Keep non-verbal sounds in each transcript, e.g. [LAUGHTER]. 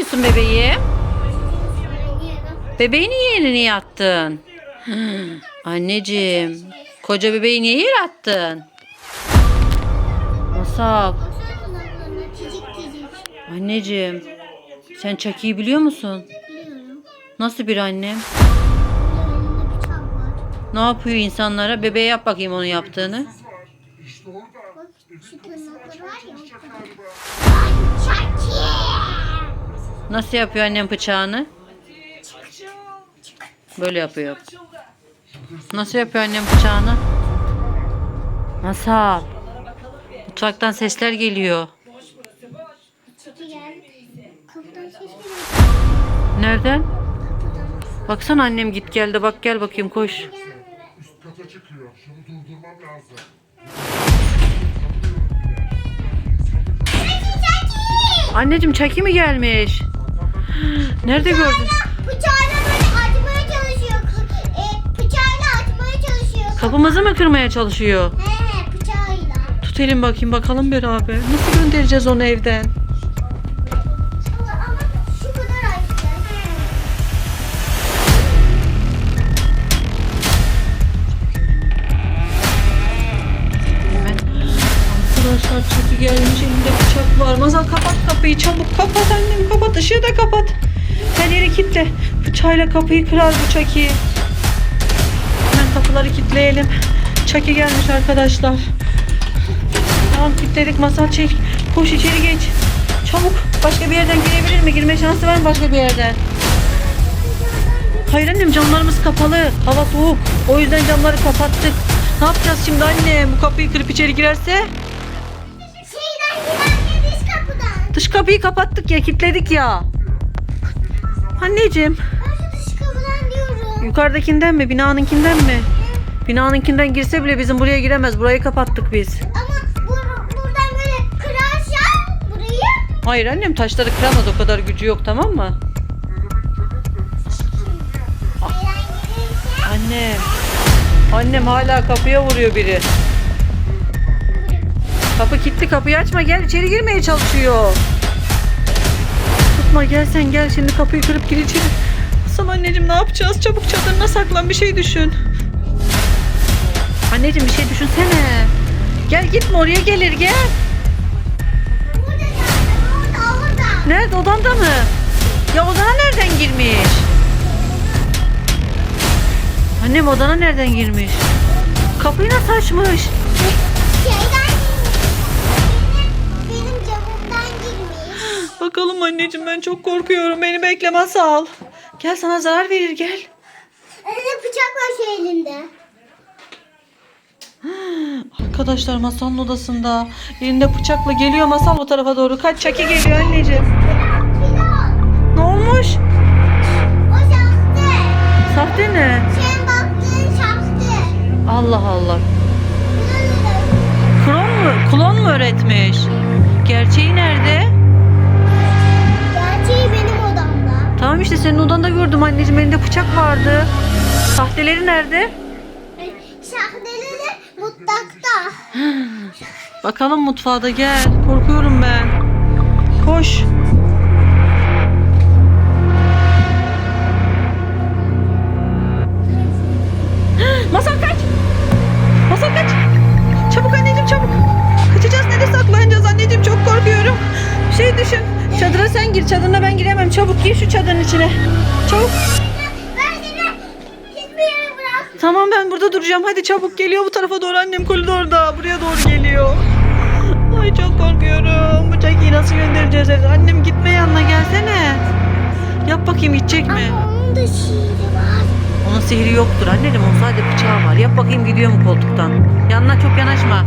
yapıyorsun bebeğim? Bebeği niye yerine yattın? Anneciğim, koca bebeği niye yere attın? Masal, anneciğim, sen Chucky'yi biliyor musun? Nasıl bir annem? Ne yapıyor insanlara? Bebeğe yap bakayım onun yaptığını. Bak şu tırnakları var ya. Chucky. Nasıl yapıyor annem bıçağını? Böyle yapıyor. Nasıl yapıyor annem bıçağını? Masal. Mutfaktan sesler geliyor. Geldi. Nereden? Baksana annem git gel de bak gel bakayım koş. Anneciğim Chucky mi gelmiş? Nerede gördün? Bıçağıyla böyle açmaya çalışıyor. E, bıçağıyla açmaya çalışıyor. Kapımızı mı kırmaya çalışıyor? He bıçağıyla. Tut elin bakayım bakalım beraber. Nasıl göndereceğiz onu evden? Ama, ama şu kadar açtı. Hemen. Arkadaşlar Chucky gelmiş elinde bıçak var. Masal kapat kapıyı çabuk kapat ışığı da kapat. Her yeri kilitle. Bıçağıyla kapıyı kırar bu Chucky. Hemen kapıları kilitleyelim. Chucky gelmiş arkadaşlar. Tamam kilitledik masal çek. Koş içeri geç. Çabuk. Başka bir yerden girebilir mi? Girme şansı var mı başka bir yerden? Hayır annem camlarımız kapalı. Hava soğuk. O yüzden camları kapattık. Ne yapacağız şimdi anne? Bu kapıyı kırıp içeri girerse? Dış kapıyı kapattık ya, kilitledik ya. Anneciğim, Ben şu dış kapıdan diyorum. yukarıdakinden mi, binanınkinden mi? Binanınkinden girse bile bizim buraya giremez. Burayı kapattık biz. Ama bu, buradan böyle kırarsa burayı Hayır annem taşları kıramaz o kadar gücü yok tamam mı? giderse Annem. Annem hala kapıya vuruyor biri. Kapı kilitli kapıyı açma gel içeri girmeye çalışıyor. Tutma gel sen gel şimdi kapıyı kırıp gir içeri. Hasan anneciğim ne yapacağız? Çabuk çadırına saklan bir şey düşün. Anneciğim bir şey düşünsene. Gel gitme oraya gelir gel. burada. Nerede odanda mı? Ya odana nereden girmiş? Annem odana nereden girmiş? Kapıyı nasıl açmış? Bakalım anneciğim ben çok korkuyorum. Beni bekle masal. Gel sana zarar verir gel. Elinde bıçak var şu elinde. Arkadaşlar masalın odasında. Elinde bıçakla geliyor masal bu tarafa doğru. Kaç çaki geliyor anneciğim. Ne olmuş? O. Sahte ne? Senin baktığın şahtı. Allah Allah. Klon mu? Klon mu öğretmiş? Gerçeği nerede? Tamam işte senin odanda gördüm anneciğim. Elinde bıçak vardı. Sahteleri nerede? Şahteleri mutfakta. [GASPS] Bakalım mutfağa da gel. Korkuyorum ben. Koş. Çadıra sen gir çadırına ben giremem. Çabuk gir şu çadırın içine. Çabuk. Ben seni hiçbir yere bırak. Tamam ben burada duracağım. Hadi çabuk geliyor bu tarafa doğru annem koridorda. Buraya doğru geliyor. Ay çok korkuyorum. Bu Jackie'yi nasıl göndereceğiz evde? Annem gitme yanına gelsene. Yap bakayım gidecek mi? Ama onun da şiiri var. Onun sihri yoktur anneciğim. Onun sadece bıçağı var. Yap bakayım gidiyor mu koltuktan? Yanına çok yanaşma.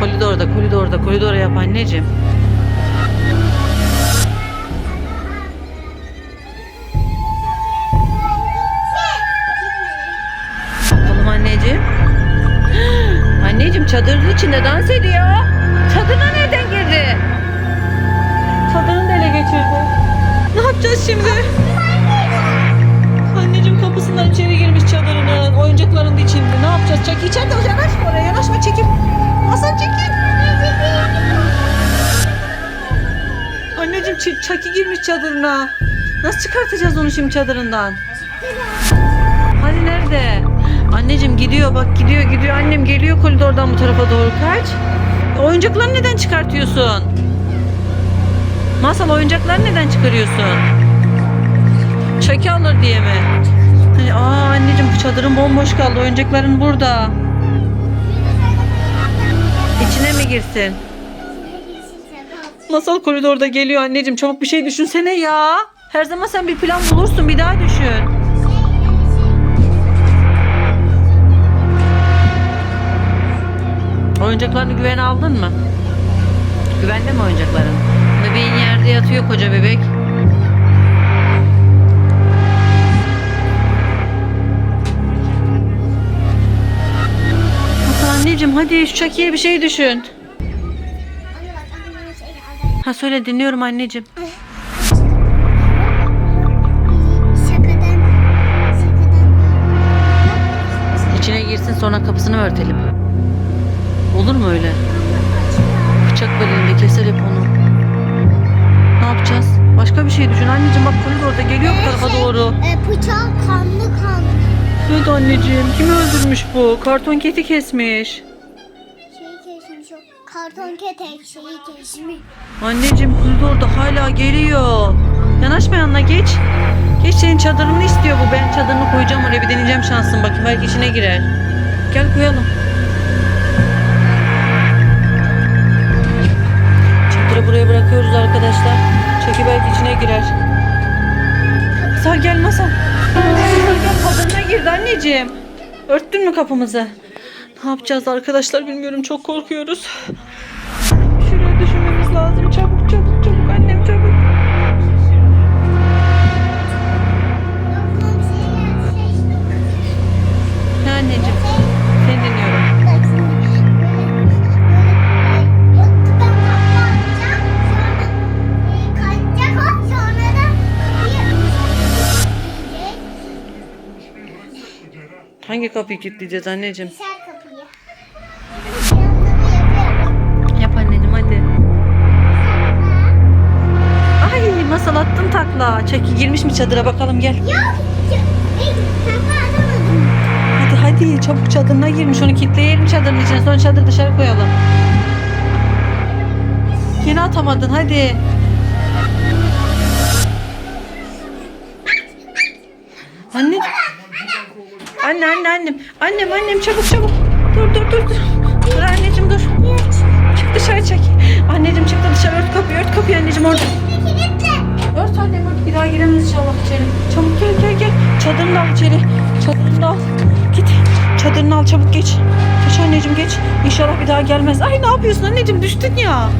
Koridorda koridorda koridora yap anneciğim. Bakalım anneciğim. [GASPS] Anneciğim çadırın içinde dans ediyor. Çadırına nereden girdi? Çadırını da ele geçirdi. Ne yapacağız şimdi? Anneciğim kapısından içeri girmiş çadırının. Oyuncakların içinde. Ne yapacağız? Çek içeride Ç- Çaki girmiş çadırına. Nasıl çıkartacağız onu şimdi çadırından? Hani nerede? Anneciğim gidiyor bak gidiyor gidiyor. Annem geliyor koridordan bu tarafa doğru kaç. Oyuncakları neden çıkartıyorsun? Masal oyuncakları neden çıkarıyorsun? Çaki alır diye mi? Hani, aa anneciğim bu çadırın bomboş kaldı. Oyuncakların burada. İçine mi girsin? Masal koridorda geliyor anneciğim. Çabuk bir şey düşünsene ya. Her zaman sen bir plan bulursun. Bir daha düşün. Oyuncaklarını güvene aldın mı? Güvende mi oyuncakların? Bebeğin yerde yatıyor koca bebek. Anneciğim hadi şu Chucky'ye bir şey düşün. Ha söyle dinliyorum anneciğim. Şakadan, şakadan. İçine girsin sonra kapısını örtelim. Olur mu öyle? Bıçak keser hep onu. Ne yapacağız? Başka bir şey düşün anneciğim bak koridorda geliyor bu tarafa doğru. E, bıçak kanlı kanlı. Evet anneciğim kimi öldürmüş bu? Karton keti kesmiş. Şeyi kesmiş o. Karton ketek şeyi kesmiş. Anneciğim koridorda hala geliyor. Yanaşma yanına geç. Geç senin çadırını istiyor bu. Ben çadırını koyacağım oraya bir deneyeceğim şansım bakayım belki içine girer. Gel koyalım. Çadırı buraya bırakıyoruz arkadaşlar. Çeki belki içine girer. Masal gel masal. Masal çadırına girdi anneciğim. Örttün mü kapımızı? Ne yapacağız arkadaşlar bilmiyorum çok korkuyoruz. Düşünmemiz lazım. Çabuk çabuk çabuk annem çabuk. Ne anneciğim? Seni dinliyorum. Hangi kapıyı kilitleyeceğiz anneciğim? Çeki girmiş mi çadıra bakalım gel. Yok. Hadi hadi çabuk çadırına girmiş onu kilitleyelim çadırın içine sonra çadır dışarı koyalım. Yine atamadın hadi. Anne. Anne anne annem. Annem annem çabuk çabuk. Dur dur dur. Dur içeri. Çadırını al. Git. Çadırını al çabuk geç. Geç anneciğim geç. İnşallah bir daha gelmez. Ay ne yapıyorsun anneciğim düştün ya.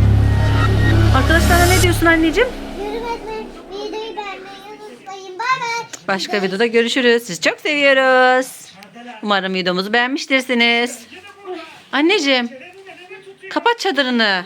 Arkadaşlara ne diyorsun anneciğim? Başka videoda görüşürüz. Sizi çok seviyoruz. Umarım videomuzu beğenmiştirsiniz. Anneciğim kapat çadırını.